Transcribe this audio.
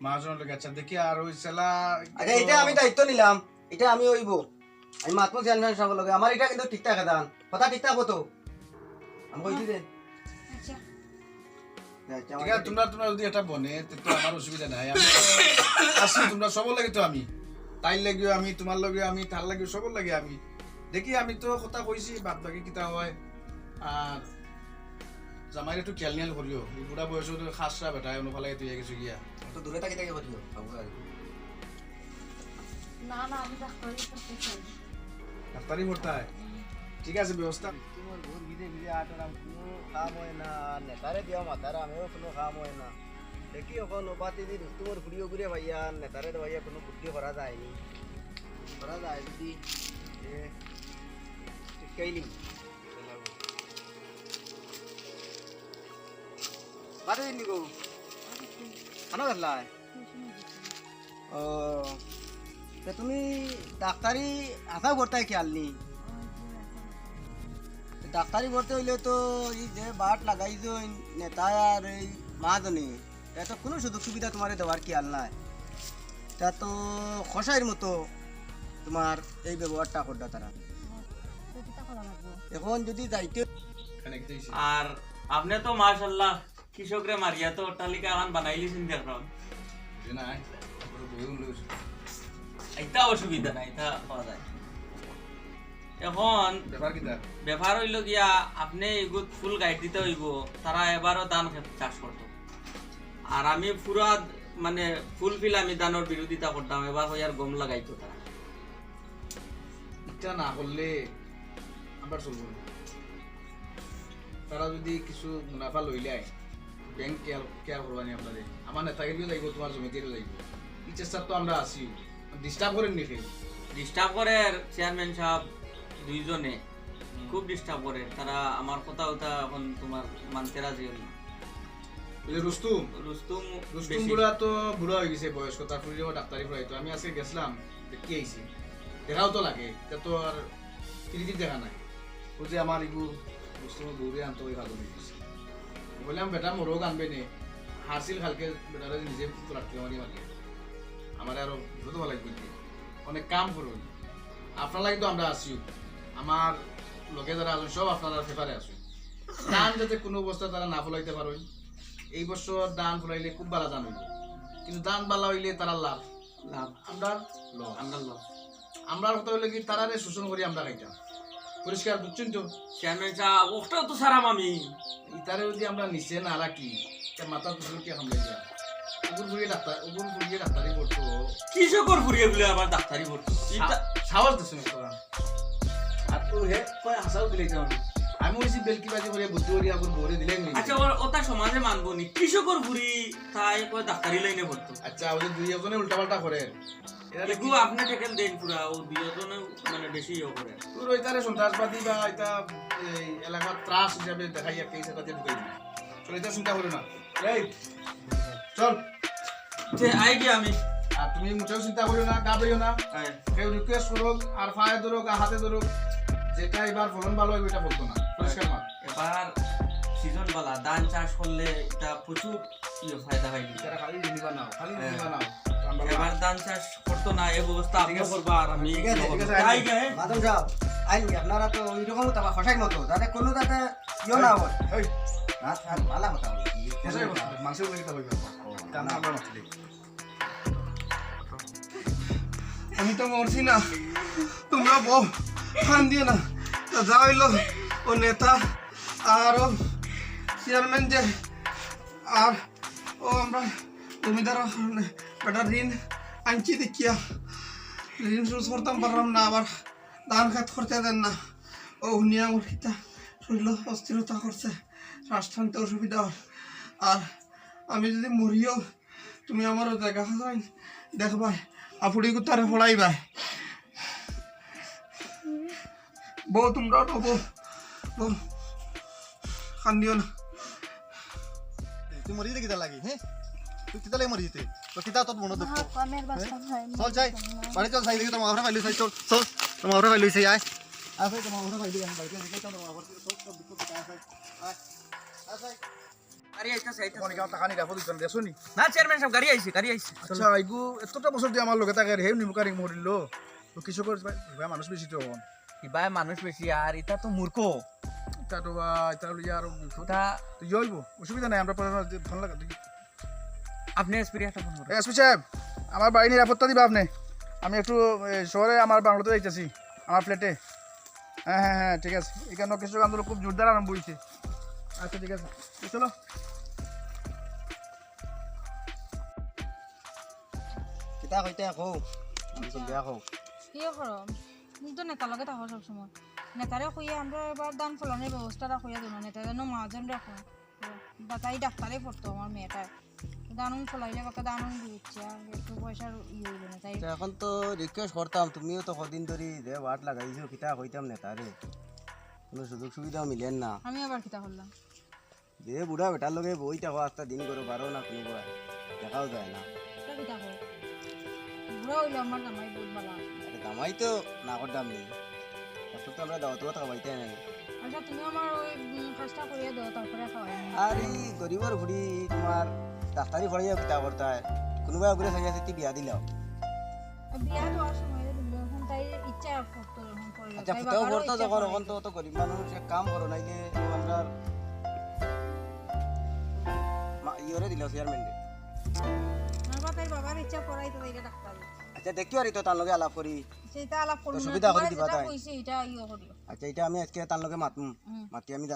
লোক আচ্ছা দেখি আর ওই সেলা আচ্ছা এটা আমি দায়িত্ব নিলাম এটা আমি হইব। আমি মাতমো চেয়ারম্যান সাহেব লগে আমার এটা কিন্তু ঠিকঠাক দান কথা ঠিকঠাক হতো আমি কইছি যে আচ্ছা। আচ্ছা, ঠিক আছে তোমরা তোমরা যদি এটা বনে তো তো আমার অসুবিধা নাই আমি তো আছি তোমরা সবর লাগে তো আমি। তাইর লাগিও আমি তোমার লাগিও আমি তার লাগিও সবর লাগে আমি। দেখি আমি তো কথা কইছি বাদ বাকি কিতা হয়। আর জামাইরে একটু খেয়াল নিয়াল করিও এই বুড়া বয়স খাসরা বেটা অনুফালে তুই গেছো গিয়া। একটু দূরে থাকি থাকি করিও বাবু আর কি। না না আমি ডাক্তারি করতে চাই ডাক্তারি ভর্তায় ঠিক আছে ব্যবস্থা তোমার ঘর ভিজে ভিজে আটার আম কোনো কাম হয় না নেতারে দিও মাতার আমিও কোনো কাম হয় না দেখি এখন ওপাতে দি তোমার ঘুরিয়ে ঘুরিয়ে ভাইয়া নেতারে ভাইয়া কোনো বুদ্ধি করা যায়নি করা যায় যদি এ, শিখাইলি বাদে দিন গো খানা ধরলাই তা তুমি ডাক্তারি আশা করতে খেয়াল নেই ডাক্তারি করতে হইলে তো এই যে বাট লাগাইছো নেতা আর এই মাহাজনে এটা কোনো সুযোগ সুবিধা তোমার দেওয়ার কি নাই। তা তো খসাইয়ের মতো তোমার এই ব্যবহারটা করটা তারা। এখন যদি যাইতে? আর আপনি তো মাশাল্লাহ কৃষকরে মারিয়া তো অট্টালিকা এখন বানাইলিছেন দেখলাম। এটা অসুবিধা নাই এটা পাওয়া যায়। এখন ব্যাপার হইল গিয়া আপনি এগুত ফুল গাইড দিতে হইব তারা এবারও ক্ষেত চাষ করতো। আর আমি পুরা মানে ফুলফিল আমি ধানের বিরোধিতা করতাম এবার হইয়ার গম লাগাইতো তারা। ইচ্ছা না করলে চলবো তারা যদি কিছু মুনাফা লইলে ব্যাংক কেয়ার কেয়ার করবানি আপনাদের আমার নেতাগিরিও যাইব তোমার জমিতেও এই চেষ্টা তো আমরা আছি। ডিস্টার্ব করেন নি কেউ? ডিস্টার্ব করে চেয়ারম্যান সাহেব দুইজনে। খুব ডিস্টার্ব করে। তারা আমার কথা ওটা এখন তোমার মানতে রাজি হল না। রুস্তুম রুস্তুম রুস্তুম বুড়া তো বুড়া হয়ে গেছে বয়স্ক তার ফুরিও ডাক্তারি পড়াইতো আমি আজকে গেছিলাম দেখি আইছি? দেখাও তো লাগে। তা তো আর দেখা নাই। ও যে আমার ইগু রুস্তুমের আনতো ওই ভালো হয়ে গেছে। বললাম বেটা মোরগ আনবে নে? হারছিল খালকে বেটারা নিজে রাখতে মারি মারি আমার আরও বিরত ভালো লাগবে অনেক কাম করুন আপনার লাগে তো আমরা আসি আমার লোকে যারা আছেন সব আপনারা পেপারে আসুন দান যাতে কোনো অবস্থা তারা না ফলাইতে পারেন এই বছর দান ফুলাইলে খুব ভালো দান হইল কিন্তু দান ভালো হইলে তারা লাভ। লাভ। আমরা আমরা কথা হইলে কি তারারে শোষণ করি আমরা খাইতাম পরিষ্কার বুঝছেন তো? চেয়ারম্যান সাহেব ওটাও তো সারাম আমি। ইতারে যদি আমরা নিচে না রাখি মাথা দুপুর কে হামলে যা উগুর ফুরিয়ে ডাক্তার উগুর ফুরিয়ে ডাক্তারি করতো। কৃষকর ফুরিয়ে বলে আবার ডাক্তারি করতো? সাহস আর তো হে কয় হাসাও দিলে যাও আমি। ওইসি বেলকি বাজি করে বুদ্ধি করি আগুন ভরে দিলে নি আচ্ছা ওর- ওটা সমাজে মানবো নি। কৃষকর তাই কয় ডাক্তারি লাইনে পড়তো। আচ্ছা ওদের দুই একজনে উল্টা পাল্টা করে। এগু আপনি টেকেল দেন পুরা ও দুজনে মানে বেশি ইয়ে করে। তোর ওইটারে সন্ত্রাসবাদী বা এটা এই এলাকার ত্রাস হিসাবে দেখাইয়া কেস এটাতে ঢুকাই দিবি চল এটা চিন্তা করো না। এই চল। যে আই গিয়ে আমি। আর তুমি মোটেও চিন্তা করিও না গাবড়িও না। কেউ রিকোয়েস্ট করুক আর পায়ে ধরুক আর হাতে ধরুক যেটা এবার ফলন ভালো হবে এটা বলতো না। পরিষ্কার মার এবার সিজন বালা ধান চাষ করলে এটা প্রচুর ইয়ে ফায়দা হয় খালি জিনিবা নাও খালি হ্যাঁ। জিনিবা নাও এবার ধান চাষ করতো না এই ব্যবস্থা আপনি আছে। আর আমি ঠিক আছে, ঠিক আছে, আই গে। মাধব সাহেব আইন আপনারা তো ওই রকম তাবা খসাইর মতো যাতে কোনো যাতে ইয়ে না হয়। এই না স্যার ভালো কথা বসে মাংসের উপরে কিতা বলবে আমরা মাতলি আমি তো মরছি না। তোমরা বউ ফান দিয়ে না। তা যা হইল ও নেতা আর ও চেয়ারম্যান যে আর ও আমরা জমিদার বেটা, ঋণ আনছি দেখিয়া। ঋণ শোধ করতাম, পারলাম না, আবার ধান খাত করতে দেন না। ও নিয়ে আমার কিতা শরীর অস্থিরতা করছে শ্বাস টানতে অসুবিধা আর আমি যদি মরিও, তুমি আমারও দেখা খাই দেখবা আপুড়ি কুতারে ফলাইবা বউ তোমরা বউ বউ, কান্দিও না। তুই মরি কিতা লাগি হ্যাঁ? তুই কিতা লাগি মরি যেতে। তো কিতা তোর মনে দুঃখ। হয়? চল যাই। বাড়ি চল দেখি তোমার ফাইলি চাই চল চল তোমার ফাইলি চাই আয়। ভাই তোমার ঘরে চল সব দুঃখ আয় গাড়ি টাকা নি না চেয়ারম্যান সাহেব গাড়ি আইছে গাড়ি আইছে। আচ্ছা আইগু এতটা বছর দিয়ে আমার লগে থাকে হে নিমুকারি মরিল তো ভাই মানুষ বেশি তো হন মানুষ বেশি আর এটা তো মূর্খ। এটা তো এটা আর ইয়ে অসুবিধা নাই আমরা পরে ফোন লাগা আপনি এসপি একটা ফোন করুন। এসপি সাহেব আমার বাড়ি নিরাপত্তা দিবা আপনি? আমি একটু শহরে আমার বাংলোতে যাইতেছি আমার ফ্ল্যাটে। হ্যাঁ হ্যাঁ হ্যাঁ ঠিক আছে। এখানে কৃষক আন্দোলন খুব জোরদার আরম্ভ হয়েছে আচ্ছা ঠিক আছে। চলো। কিতা কইতে কও আমি বেয়া কও কি তুমি তো নেতার লগে থাকো সবসময়। নেতারে খুঁয়ে আমরা এবার দান ফলনের ব্যবস্থাটা খুঁয়ে দেবো নেতা যেন মাহাজন রাখো বা তাই ডাক্তারে পড়তো আমার মেয়েটায় দানুন ফলাইলে বাকে দানুন দিচ্ছে একটু পয়সার হইল না তাই। এখন তো রিকোয়েস্ট করতাম তুমিও তো কদিন ধরে যে ওয়াট লাগাইছো কিতা কইতাম নেতারে কোনো সুযোগ সুবিধাও মিলেন না। আমি আবার কিতা করলাম। যে বুড়া বেটার লগে বই থাকো আস্তা দিন করে পারো না কোনো দেখাও যায় না। তা কিতা কর। বুড়া হইল আমার জামাই বহুত ভালো আরে দামাই তো না করতাম নেই। এখন তো আমরা দাওয়াত পাইতে নাই। আচ্ছা তুমি আমার ওই কাজটা করিয়ে দাও তারপরে খাওয়াই। আর গরিবর ঘুরি তোমার ডাক্তারি পড়াইয়া কিতা করতা কোনোবাই ঘুরে চাই আছে বিয়া দিলাও। বিয়া দেওয়ার সময় ইচ্ছা করতো আচ্ছা ফুটাও করতো যখন। এখন তো অত গরিব মানুষ এক কাম করো নাইলে আমরা ইয়রে দিলাও চেয়ারম্যান আমার বাপের বাবার ইচ্ছা করাই তো তাইলে ডাক্তার আচ্ছা দেখিও আর তো তার লগে আলাপ করি সেটা আলাপ করব তো সুবিধা করে দিবা তাই? আচ্ছা এটা আমি আজকে তার লগে মাতুম। মাতি আমি